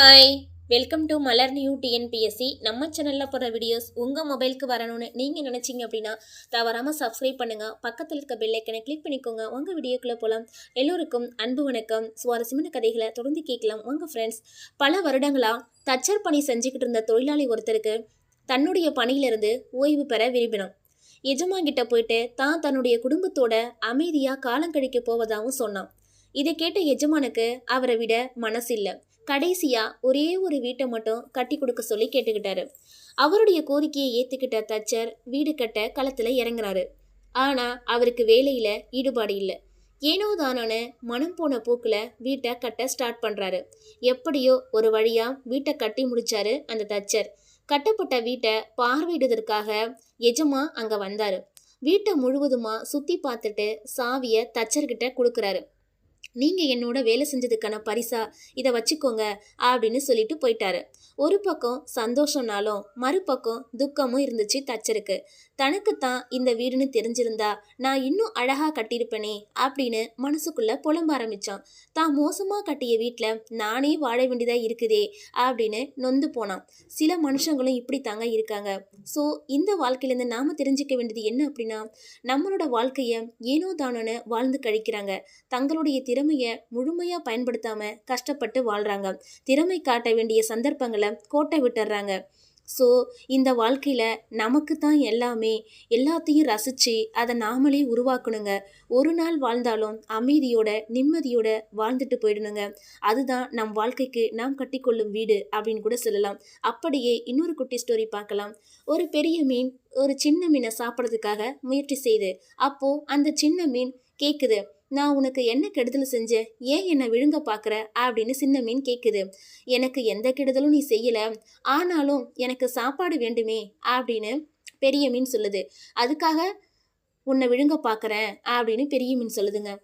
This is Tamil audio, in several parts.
Hi welcome to Malar new TNPSC நம்ம சேனலில் போகிற வீடியோஸ் உங்கள் மொபைலுக்கு வரணும்னு நீங்கள் நினச்சிங்க அப்படின்னா தவறாமல் சப்ஸ்கிரைப் பண்ணுங்கள் பக்கத்தில் இருக்க பெல்லைக்கனை கிளிக் பண்ணிக்கோங்க. உங்கள் வீடியோக்குள்ளே போகலாம் எல்லோருக்கும் அன்பு வணக்கம். சுவாரஸ்யமான கதைகளை தொடர்ந்து கேட்கலாம். உங்கள் ஃப்ரெண்ட்ஸ் பல வருடங்களாக தச்சர் பணி செஞ்சுக்கிட்டு இருந்த தொழிலாளி ஒருத்தருக்கு தன்னுடைய பணியிலிருந்து ஓய்வு பெற விரும்பினான் எஜமான்கிட்ட போயிட்டு தான் தன்னுடைய குடும்பத்தோட அமைதியாக காலம் கழிக்க போவதாகவும் சொன்னான். இதை கேட்ட எஜமானுக்கு அவரை விட மனசில்லை. கடைசியாக ஒரே ஒரு வீட்டை மட்டும் கட்டி கொடுக்க சொல்லி கேட்டுக்கிட்டாரு. அவருடைய கோரிக்கையை ஏற்றுக்கிட்ட தச்சர் வீடு கட்ட களத்தில் இறங்குறாரு. ஆனால் அவருக்கு வேலையில் ஈடுபாடு இல்லை. ஏனோ தானோன மனம் போன போக்கில் வீட்டை கட்ட ஸ்டார்ட் பண்ணுறாரு எப்படியோ ஒரு வழியாக வீட்டை கட்டி முடிச்சாரு அந்த தச்சர். கட்டப்பட்ட வீட்டை பார்வையிடுவதற்காக எஜமா அங்கே வந்தார். வீட்டை முழுவதுமாக சுற்றி பார்த்துட்டு சாவியை தச்சர்கிட்ட கொடுக்குறாரு. நீங்க என்னோட வேலை செஞ்சதுக்கான பரிசா? இதை வச்சுக்கோங்க அப்படின்னு சொல்லிட்டு போயிட்டாரு. ஒரு பக்கம் சந்தோஷம்னாலும் மறுபக்கம் துக்கமும் இருந்துச்சு தச்சருக்கு. தனக்குத்தான் இந்த வீடுன்னு தெரிஞ்சிருந்தா நான் இன்னும் அழகா கட்டியிருப்பேனே அப்படின்னு மனசுக்குள்ள புலம்ப ஆரம்பிச்சான். தான் மோசமா கட்டிய வீட்டில் நானே வாழ வேண்டியதா இருக்குதே அப்படின்னு நொந்து போனான். சில மனுஷங்களும் இப்படி தாங்க இருக்காங்க. ஸோ இந்த வாழ்க்கையிலேருந்து நாம தெரிஞ்சுக்க வேண்டியது என்ன அப்படின்னா நம்மளோட வாழ்க்கையை ஏனோ தானோன்னு வாழ்ந்து கழிக்கிறாங்க. தங்களுடைய திறமையை முழுமையாக பயன்படுத்தாமல் கஷ்டப்பட்டு வாழ்கிறாங்க திறமை காட்ட வேண்டிய சந்தர்ப்பங்களை கோட்டை விட்டுறாங்க. ஸோ இந்த வாழ்க்கையில் நமக்கு தான் எல்லாமே எல்லாத்தையும் ரசித்து அதை நாமளே உருவாக்கணுங்க. ஒரு நாள் வாழ்ந்தாலும் அமைதியோட நிம்மதியோட வாழ்ந்துட்டு போயிடணுங்க. அதுதான் நம் வாழ்க்கைக்கு நாம் கட்டிக்கொள்ளும் வீடு அப்படின்னு கூட சொல்லலாம். அப்படியே இன்னொரு குட்டி ஸ்டோரி பார்க்கலாம். ஒரு பெரிய மீன் ஒரு சின்ன மீனை சாப்பிட்றதுக்காக முயற்சி செய்து அப்போது அந்த சின்ன மீன் கேட்குது நான் உனக்கு என்ன கெடுதல் செஞ்சேன் ஏன் என்னை விழுங்க பார்க்குற அப்படின்னு சின்ன மீன் கேட்குது எனக்கு எந்த கெடுதலும் நீ செய்யலை. ஆனாலும் எனக்கு சாப்பாடு வேண்டுமே அப்படின்னு பெரிய மீன் சொல்லுது. அதுக்காக உன்னை விழுங்க பார்க்குறேன் அப்படின்னு பெரிய மீன் சொல்லுதுங்க.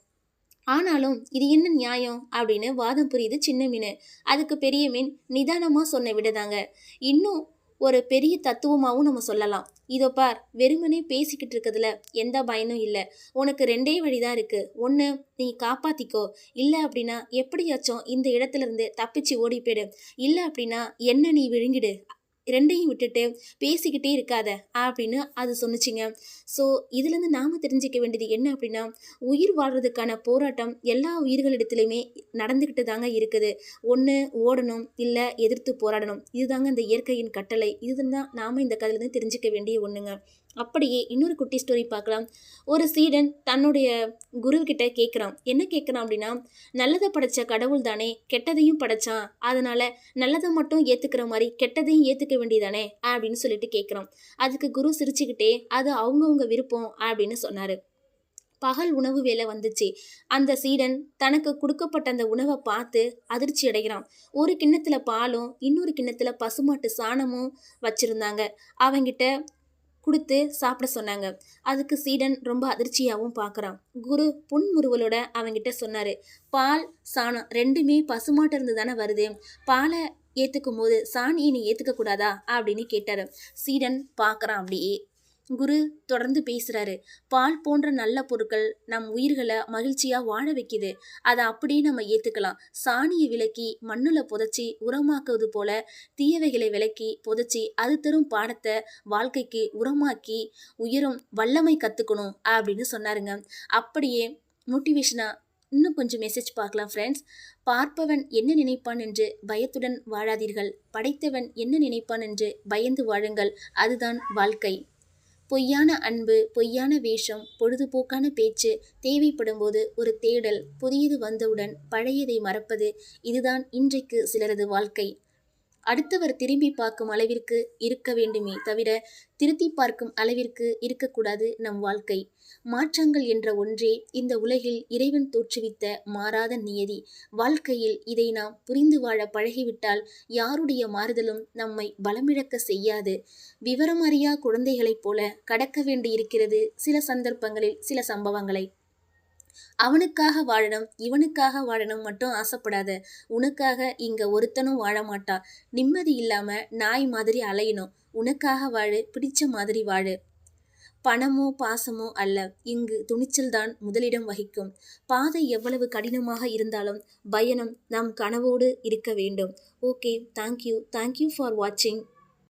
ஆனாலும் இது என்ன நியாயம்? அப்படின்னு வாதம் புரியுது சின்ன மீன். அதுக்கு பெரிய மீன் நிதானமாக சொன்ன விடதாங்க. இன்னும் ஒரு பெரிய தத்துவமாகவும் நம்ம சொல்லலாம். இதோ பார் வெறுமனே பேசிக்கிட்டு இருக்கிறதுல எந்த பயனும் இல்லை. உனக்கு ரெண்டே வழி தான் இருக்குது ஒன்று நீ காப்பாற்றிக்கோ இல்லை அப்படின்னா எப்படியாச்சும் இந்த இடத்துல இருந்து தப்பிச்சு ஓடி போயிடு. இல்லை அப்படின்னா என்ன நீ விழுங்கிடு. ரெண்டையும் விட்டுட்டு பேசிக்கிட்டே இருக்காத அப்படின்னு அது சொன்னிச்சிங்க. ஸோ இதுலேருந்து நாம் தெரிஞ்சிக்க வேண்டியது என்ன அப்படின்னா உயிர் வாழ்கிறதுக்கான போராட்டம் எல்லா உயிர்களிடத்துலையுமே நடந்துக்கிட்டு தாங்க இருக்குது. ஒன்று ஓடணும் இல்லை எதிர்த்து போராடணும். இதுதாங்க இந்த இயற்கையின் கட்டளை. இதுதான் நாம் இந்த கதையிலேருந்து தெரிஞ்சிக்க வேண்டிய ஒன்றுங்க அப்படியே இன்னொரு குட்டி ஸ்டோரி பார்க்கலாம். ஒரு சீடன் தன்னுடைய குருக்கிட்ட கேட்குறான் என்ன கேட்குறான் அப்படின்னா நல்லதை படைச்ச கடவுள் தானே கெட்டதையும் படைச்சான். அதனால் நல்லதை மட்டும் ஏற்றுக்கிற மாதிரி கெட்டதையும் ஏற்றுக்க வேண்டியதானே? அப்படின்னு சொல்லிட்டு கேட்குறான் அதுக்கு குரு சிரிச்சுக்கிட்டே அது அவங்கவுங்க விருப்பம் அப்படின்னு சொன்னார். பகல் உணவு வேலை வந்துச்சு. அந்த சீடன் தனக்கு கொடுக்கப்பட்ட அந்த உணவை பார்த்து அதிர்ச்சி அடைகிறான். ஒரு கிண்ணத்துல பாலும் இன்னொரு கிண்ணத்துல பசுமாட்டு சாணமும் வச்சிருந்தாங்க. அவங்கிட்ட கொடுத்து சாப்பிட சொன்னாங்க. அதுக்கு சீடன் ரொம்ப அதிர்ச்சியாகவும் பார்க்குறான். குரு புன்முறுவலோட அவங்கிட்ட சொன்னார் பால் சாணம் ரெண்டுமே பசுமாட்டிருந்து தானே வருது. பாலை ஏற்றுக்கும் போது சாணியை நீ ஏற்றுக்க கூடாதா அப்படின்னு கேட்டார். சீடன் பார்க்குறான் அப்படியே. குரு தொடர்ந்து பேசுகிறாரு பால் போன்ற நல்ல பொருட்கள் நம் உயிர்களை மகிழ்ச்சியாக வாழ வைக்குது. அதை அப்படியே நம்ம ஏற்றுக்கலாம் சாணியை விலக்கி மண்ணில் புதைச்சி உரமாக்குவது போல தீயவைகளை விலக்கி புதைச்சி அது தரும் பாடத்தை வாழ்க்கைக்கு உரமாக்கி உயரும் வல்லமை கற்றுக்கணும் அப்படின்னு சொன்னாருங்க. அப்படியே மோட்டிவேஷனாக இன்னும் கொஞ்சம் மெசேஜ் பார்க்கலாம் ஃப்ரெண்ட்ஸ் பார்ப்பவன் என்ன நினைப்பான் என்று பயத்துடன் வாழாதீர்கள். படைத்தவன் என்ன நினைப்பான் என்று பயந்து வாழுங்கள். அதுதான் வாழ்க்கை. பொய்யான அன்பு பொய்யான வேஷம் பொழுதுபோக்கான பேச்சு தேவைப்படும் போது ஒரு தேடல் புதியது வந்தவுடன் பழையதை மறப்பது இதுதான் இன்றைக்கு சிலரது வாழ்க்கை. அடுத்தவர் திரும்பி பார்க்கும் அளவிற்கு இருக்க வேண்டுமே தவிர திருத்தி பார்க்கும் அளவிற்கு இருக்கக்கூடாது நம் வாழ்க்கை. மாற்றங்கள் என்ற ஒன்றே இந்த உலகில் இறைவன் தோற்றுவித்த மாறாத நியதி. வாழ்க்கையில் இதை நாம் புரிந்து வாழ பழகிவிட்டால் யாருடைய மாறுதலும் நம்மை பலமிழக்க செய்யாது. விவரமறியா குழந்தைகளைப் போல கடக்க வேண்டியிருக்கிறது சில சந்தர்ப்பங்களில் சில சம்பவங்களை. அவனுக்காக வாழணும் இவனுக்காக வாழணும் மட்டும் ஆசைப்படாத. உனக்காக இங்க ஒருத்தனும் வாழ மாட்டா. நிம்மதி இல்லாம நாய் மாதிரி அலையணும். உனக்காக வாழு பிடிச்ச மாதிரி வாழு. பணமோ பாசமோ அல்ல. இங்கு துணிச்சல்தான் முதலிடம் வகிக்கும். பாதை எவ்வளவு கடினமாக இருந்தாலும் பயணம் நம் கனவோடு இருக்க வேண்டும். ஓகே தேங்க்யூ தேங்க்யூ ஃபார் வாட்சிங்